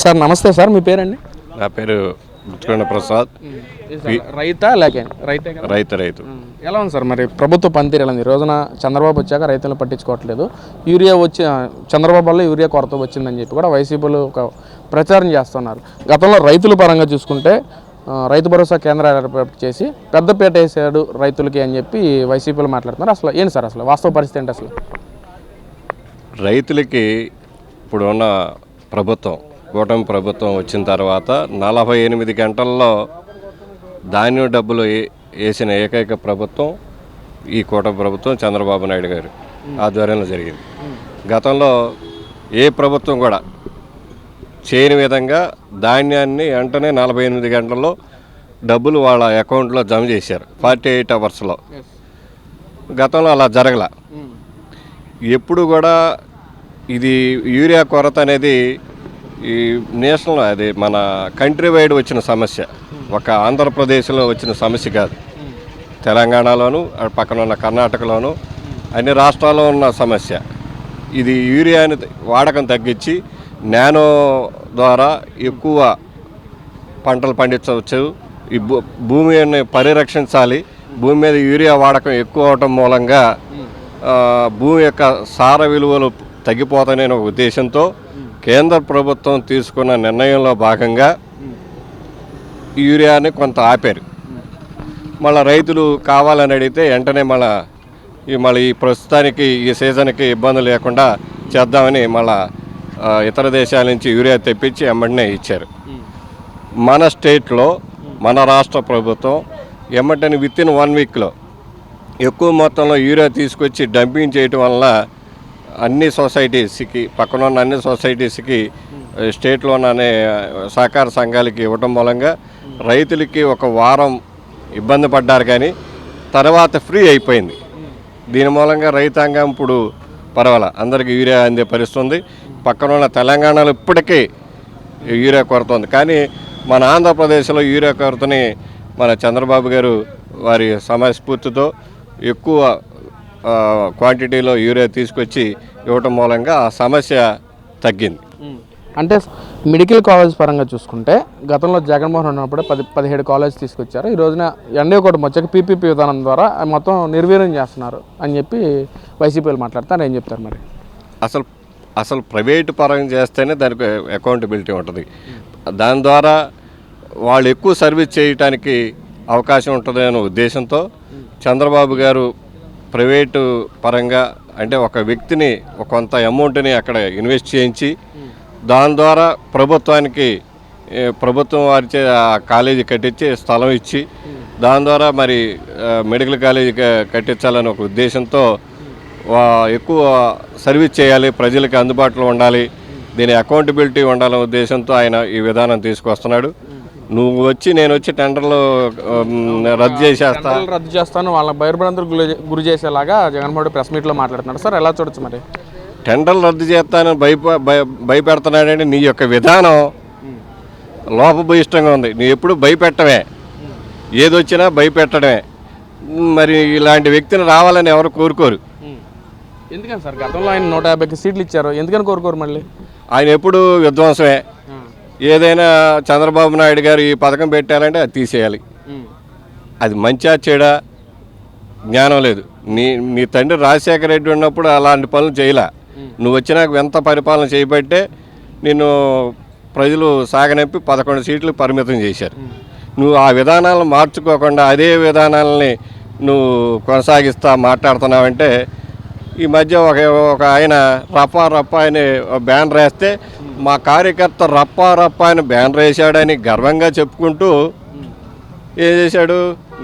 Sir నమస్తే sir మీ పేరండి? నా పేరు గుర్తుకొండ ప్రసాద్. రైతా లేకే? రైతే రైతు రైతు. ఎలా ఉంది సార్ మరి ప్రభుత్వ పనితీరు ఎలా ఉంది? ఈ రోజున చంద్రబాబు వచ్చాక రైతులను పట్టించుకోవట్లేదు. యూరియా వచ్చి చంద్రబాబు వల్ల యూరియా కొరత వచ్చిందని చెప్పి కూడా వైసీపీలు ఒక ప్రచారం చేస్తున్నారు. గతంలో రైతుల పరంగా చూసుకుంటే రైతు భరోసా కేంద్రాలు ఏర్పాటు చేసి పెద్దపేట వేసాడు రైతులకి అని చెప్పి వైసీపీలు మాట్లాడుతున్నారు. అసలు ఏంటి సార్ అసలు? వాస్తవ పరిస్థితి ఏంటి అసలు? రైతులకి ఇప్పుడు ఉన్న ప్రభుత్వం కూటమి ప్రభుత్వం వచ్చిన తర్వాత నలభై ఎనిమిది గంటల్లో ధాన్యం డబ్బులు వేసిన ఏకైక ప్రభుత్వం ఈ కూటమి ప్రభుత్వం చంద్రబాబు నాయుడు గారు ఆధ్వర్యంలో జరిగింది. గతంలో ఏ ప్రభుత్వం కూడా చేయని విధంగా ధాన్యాన్ని వెంటనే నలభై ఎనిమిది గంటల్లో డబ్బులు వాళ్ళ అకౌంట్లో జమ చేశారు ఫార్టీ ఎయిట్ అవర్స్లో. గతంలో అలా జరగల. ఎప్పుడు కూడా ఇది యూరియా కొరత అనేది ఈ నేషనల్ అది మన కంట్రీ వైడ్ వచ్చిన సమస్య. ఒక ఆంధ్రప్రదేశ్లో వచ్చిన సమస్య కాదు. తెలంగాణలోను పక్కన ఉన్న కర్ణాటకలోను అన్ని రాష్ట్రాల్లో ఉన్న సమస్య. ఇది యూరియాని వాడకం తగ్గించి నానో ద్వారా ఎక్కువ పంటలు పండించవచ్చు. ఈ భూ- భూమిని పరిరక్షించాలి. భూమి మీద యూరియా వాడకం ఎక్కువ అవటం మూలంగా భూమి యొక్క సార విలువలు తగ్గిపోతాయనే ఒక ఉద్దేశంతో కేంద్ర ప్రభుత్వం తీసుకున్న నిర్ణయంలో భాగంగా యూరియాని కొంత ఆపారు. మళ్ళీ రైతులు కావాలని అడిగితే వెంటనే మళ్ళీ ఈ మళ్ళీ ఈ ప్రస్తుతానికి ఈ సీజన్కి ఇబ్బంది లేకుండా చేద్దామని మళ్ళీ ఇతర దేశాల నుంచి యూరియా తెప్పించి ఎమ్మటనే ఇచ్చారు. మన స్టేట్లో మన రాష్ట్ర ప్రభుత్వం ఎమ్మటని విత్ ఇన్ వన్ వీక్లో ఎక్కువ మొత్తంలో యూరియా తీసుకొచ్చి డంపింగ్ చేయటం వల్ల అన్ని సొసైటీస్కి పక్కన ఉన్న అన్ని సొసైటీస్కి స్టేట్లో ఉన్న అనే సహకార సంఘాలకి ఇవ్వటం మూలంగా రైతులకి ఒక వారం ఇబ్బంది పడ్డారు కానీ తర్వాత ఫ్రీ అయిపోయింది. దీని మూలంగా రైతాంగం ఇప్పుడు పర్వాలా అందరికీ యూరియా అందే పరిస్థితి ఉంది పక్కన ఉన్న తెలంగాణలో ఇప్పటికీ యూరియా కొరత ఉంది కానీ మన ఆంధ్రప్రదేశ్లో యూరియా కొరతని మన చంద్రబాబు గారు వారి సమయస్ఫూర్తితో ఎక్కువ క్వాంటిటీలో యూరియా తీసుకొచ్చి ఇవ్వటం మూలంగా ఆ సమస్య తగ్గింది. అంటే మెడికల్ కాలేజ్ పరంగా చూసుకుంటే గతంలో జగన్మోహన్ ఉన్నప్పుడు పది పదిహేడు కాలేజ్ తీసుకొచ్చారు. ఈ రోజున ఎండే ఒకటి వచ్చాక పీపీపీ విధానం ద్వారా మొత్తం నిర్వీర్యం చేస్తున్నారు అని చెప్పి వైసీపీలు మాట్లాడతారు. ఏం చెప్తారు మరి? అసలు అసలు ప్రైవేటు పరంగా చేస్తేనే దానికి అకౌంటబిలిటీ ఉంటుంది. దాని ద్వారా వాళ్ళు ఎక్కువ సర్వీస్ చేయటానికి అవకాశం ఉంటుంది అనే ఉద్దేశంతో చంద్రబాబు గారు ప్రైవేటు పరంగా అంటే ఒక వ్యక్తిని ఒక కొంత అమౌంట్ని అక్కడ ఇన్వెస్ట్ చేయించి దాని ద్వారా ప్రభుత్వానికి ప్రభుత్వం వారిచే ఆ కాలేజీ కట్టించి స్థలం ఇచ్చి దాని ద్వారా మరి మెడికల్ కాలేజీ కట్టించాలని ఒక ఉద్దేశంతో వా- ఎక్కువ సర్వీస్ చేయాలి ప్రజలకు అందుబాటులో ఉండాలి దీని అకౌంటబిలిటీ ఉండాలనే ఉద్దేశంతో ఆయన ఈ విధానం తీసుకొస్తున్నాడు. నువ్వు వచ్చి నేను వచ్చి టెండర్లు రద్దు చేసేస్తా. టెండర్లు రద్దు చేస్తాను. వాళ్ళ భయభ్రాంతులు గురి గురి చేసేలాగా జగన్మోహన్ రెడ్డి ప్రెస్ మీట్లో మాట్లాడుతున్నాడు సార్ ఎలా చూడొచ్చు మరి? టెండర్లు రద్దు చేస్తానని భయప భయ భయపెడుతున్నాడంటే నీ యొక్క విధానం. లోపభూయిష్టంగా ఉంది. నీ ఎప్పుడు భయపెట్టమే ఏదొచ్చినా భయపెట్టడమే. మరి ఇలాంటి వ్యక్తిని రావాలని ఎవరు కోరుకోరు. ఎందుకని సార్? గతంలో ఆయన నూట యాభైకి సీట్లు ఇచ్చారు. ఎందుకని కోరుకోరు మళ్ళీ? ఆయన ఎప్పుడు విధ్వంసమే. ఏదైనా చంద్రబాబు నాయుడు గారు ఈ పథకం పెట్టాలంటే అది తీసేయాలి. అది మంచిగా చెడా జ్ఞానం లేదు. నీ నీ తండ్రి రాజశేఖర రెడ్డి ఉన్నప్పుడు అలాంటి పనులు చేయలే. నువ్వు వచ్చినాక ఎంత పరిపాలన చేయబట్టే నిన్ను ప్రజలు సాగనంపి పదకొండు సీట్లు పరిమితం చేశారు. నువ్వు ఆ విధానాలను మార్చుకోకుండా అదే విధానాలని నువ్వు కొనసాగిస్తా మాట్లాడుతున్నావంటే ఈ మధ్య ఒక ఒక ఆయన రప్పా రప్పా అని బ్యానర్ వేస్తే మా కార్యకర్త రప్పారప్ప రప్పా అని బ్యానర్ వేశాడని గర్వంగా చెప్పుకుంటూ ఏం చేశాడు?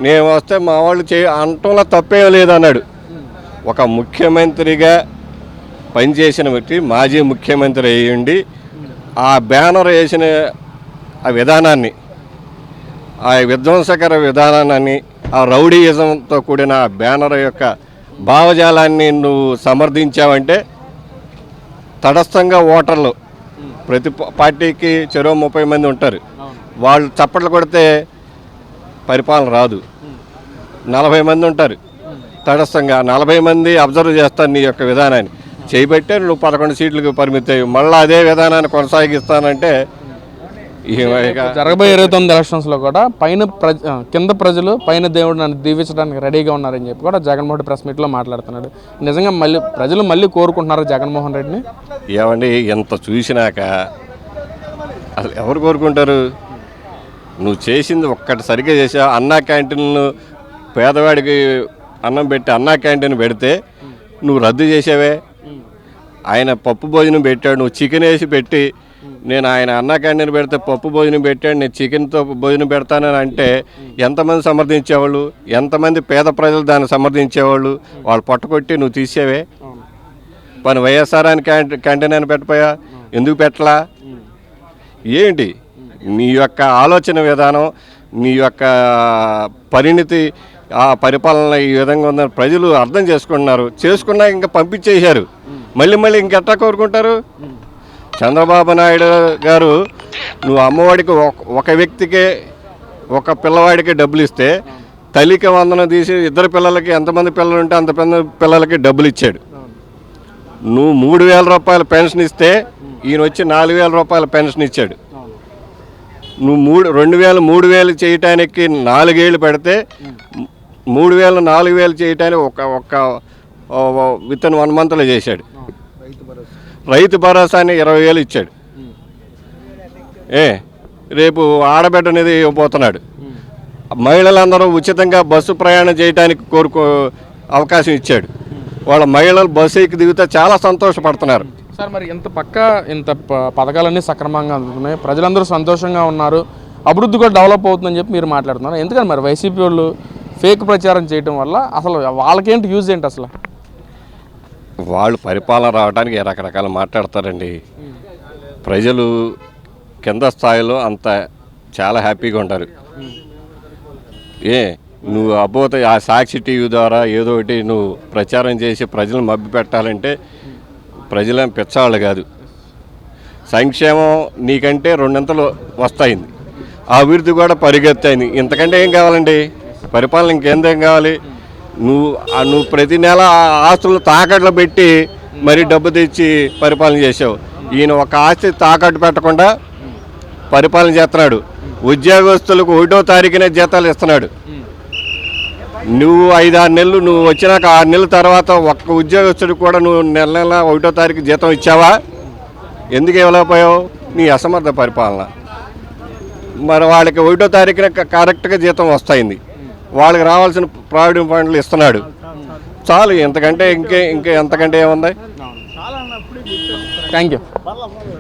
నేను వస్తే మా వాళ్ళు చే అంటంలో తప్పేం లేదన్నాడు. ఒక ముఖ్యమంత్రిగా పనిచేసిన వ్యక్తి మాజీ ముఖ్యమంత్రి అయ్యండి ఆ బ్యానర్ వేసిన ఆ విధానాన్ని ఆ విధ్వంసకర విధానాన్ని ఆ రౌడీయిజంతో కూడిన ఆ బ్యానర్ యొక్క భావజాలాన్ని నువ్వు సమర్థించావంటే తటస్థంగా ఓటర్లు ప్రతి పార్టీకి చెరో ముప్పై మంది ఉంటారు. వాళ్ళు చప్పట్లు కొడితే పరిపాలన రాదు. నలభై మంది ఉంటారు. తటస్థంగా నలభై మంది అబ్జర్వ్ చేస్తారు నీ యొక్క విధానాన్ని. చేయబట్టే నువ్వు పదకొండు సీట్లకు పరిమితి మళ్ళీ అదే విధానాన్ని కొనసాగిస్తానంటే జరగబోయే ఇరవై తొమ్మిది ఎలక్షన్స్లో కూడా పైన ప్రజ కింద ప్రజలు పైన దేవుడు నన్ను దీవించడానికి రెడీగా ఉన్నారని చెప్పి కూడా జగన్మోహన్ రెడ్డి ప్రెస్ మీట్లో మాట్లాడుతున్నాడు. నిజంగా మళ్ళీ ప్రజలు మళ్ళీ కోరుకుంటున్నారు జగన్మోహన్ రెడ్డిని? ఏమండి ఎంత చూసినాక అసలు ఎవరు కోరుకుంటారు? నువ్వు చేసింది ఒక్కటి సరిగ్గా చేసావు. అన్నా క్యాంటీన్ను పేదవాడికి అన్నం పెట్టి అన్నా క్యాంటీన్ పెడితే నువ్వు రద్దు చేసావే. ఆయన పప్పు భోజనం పెట్టాడు నువ్వు చికెన్ వేసి పెట్టి నేను ఆయన అన్నా క్యాంటీన్ పెడితే పప్పు భోజనం పెట్టాడు నేను చికెన్తో భోజనం పెడతానని అంటే ఎంతమంది సమర్థించేవాళ్ళు? ఎంతమంది పేద ప్రజలు దాన్ని సమర్థించేవాళ్ళు? వాళ్ళు పట్టకొట్టి నువ్వు తీసేవే. పని వైఎస్ఆర్ అని క్యాంటీ క్యాంటీన్ అని పెట్టపోయా ఎందుకు పెట్టలా? ఏంటి? నీ యొక్క ఆలోచన విధానం నీ యొక్క పరిణితి ఆ పరిపాలన ఈ విధంగా ఉందని ప్రజలు అర్థం చేసుకుంటున్నారు. చేసుకున్నా ఇంకా పంపించేశారు. మళ్ళీ మళ్ళీ ఇంకెట్లా కోరుకుంటారు? చంద్రబాబు నాయుడు గారు నువ్వు అమ్మఒడికి ఒక- ఒక వ్యక్తికే ఒక పిల్లవాడికి డబ్బులు ఇస్తే తల్లికి వందన తీసి ఇద్దరు పిల్లలకి ఎంతమంది పిల్లలు ఉంటే అంత పెద్ద పిల్లలకి డబ్బులు ఇచ్చాడు. నువ్వు మూడు వేల రూపాయల పెన్షన్ ఇస్తే ఈయన వచ్చి నాలుగు వేల రూపాయల పెన్షన్ ఇచ్చాడు. నువ్వు మూడు రెండు వేలు మూడు వేలు చేయటానికి నాలుగేళ్ళు పెడితే మూడు వేలు నాలుగు వేలు చేయటానికి ఒక ఒక విత్ ఇన్ వన్ మంత్లో చేశాడు. రైతు భరోసాని ఇరవై వేలు ఇచ్చాడు. ఏ రేపు ఆడబిడ్డ అనేది ఇవ్వబోతున్నాడు మహిళలందరూ ఉచితంగా బస్సు ప్రయాణం చేయడానికి కోరుకో అవకాశం ఇచ్చాడు. వాళ్ళ మహిళలు బస్సు ఎక్కి దిగితే చాలా సంతోషపడుతున్నారు. సార్ మరి ఇంత పక్క ఇంత ప- పథకాలన్నీ సక్రమంగా అందుతున్నాయి. ప్రజలందరూ సంతోషంగా ఉన్నారు. అభివృద్ధి కూడా డెవలప్ అవుతుందని చెప్పి మీరు మాట్లాడుతున్నారు. ఎందుకని మరి వైసీపీ వాళ్ళు ఫేక్ ప్రచారం చేయడం వల్ల అసలు వాళ్ళకేంటి యూజ్ ఏంటి అసలు? వాళ్ళు పరిపాలన రావడానికి రకరకాల మాట్లాడతారండి. ప్రజలు కింద స్థాయిలో అంత చాలా హ్యాపీగా ఉంటారు. ఏ నువ్వు అబ్బోత ఆ సాక్షి టీవీ ద్వారా ఏదో ఒకటి నువ్వు ప్రచారం చేసి ప్రజలను మభ్య పెట్టాలంటే ప్రజలేం పిచ్చాళ్ళు కాదు. సంక్షేమం నీకంటే రెండింతలు వస్తాయింది. అభివృద్ధి కూడా పరిగెత్తాయింది. ఇంతకంటే ఏం కావాలండి? పరిపాలన ఇంకేందేం కావాలి? నువ్వు నువ్వు ప్రతి నెల ఆ ఆస్తులు తాకట్లు పెట్టి మరి డబ్బు తెచ్చి పరిపాలన చేసావు ఈయన ఒక ఆస్తి తాకట్టు పెట్టకుండా పరిపాలన చేస్తున్నాడు. ఉద్యోగస్తులకు ఒకటో తారీఖునే జీతాలు ఇస్తున్నాడు. నువ్వు ఐదు ఆరు నెలలు నువ్వు వచ్చినాక ఆరు నెలల తర్వాత ఒక్క ఉద్యోగస్తుడికి కూడా నువ్వు నెల నెల ఒకటో తారీఖు జీతం ఇచ్చావా? ఎందుకు ఇవ్వలేకపోయావు? నీ అసమర్థ పరిపాలన. మరి వాళ్ళకి ఒకటో తారీఖున కరెక్ట్గా జీతం వస్తాయింది. వాళ్ళకి రావాల్సిన ప్రావిడెంట్ ఫండ్లు ఇస్తున్నాడు. చాలు ఎంతకంటే ఇంకే ఇంకే ఎంతకంటే ఏముంది? Thank you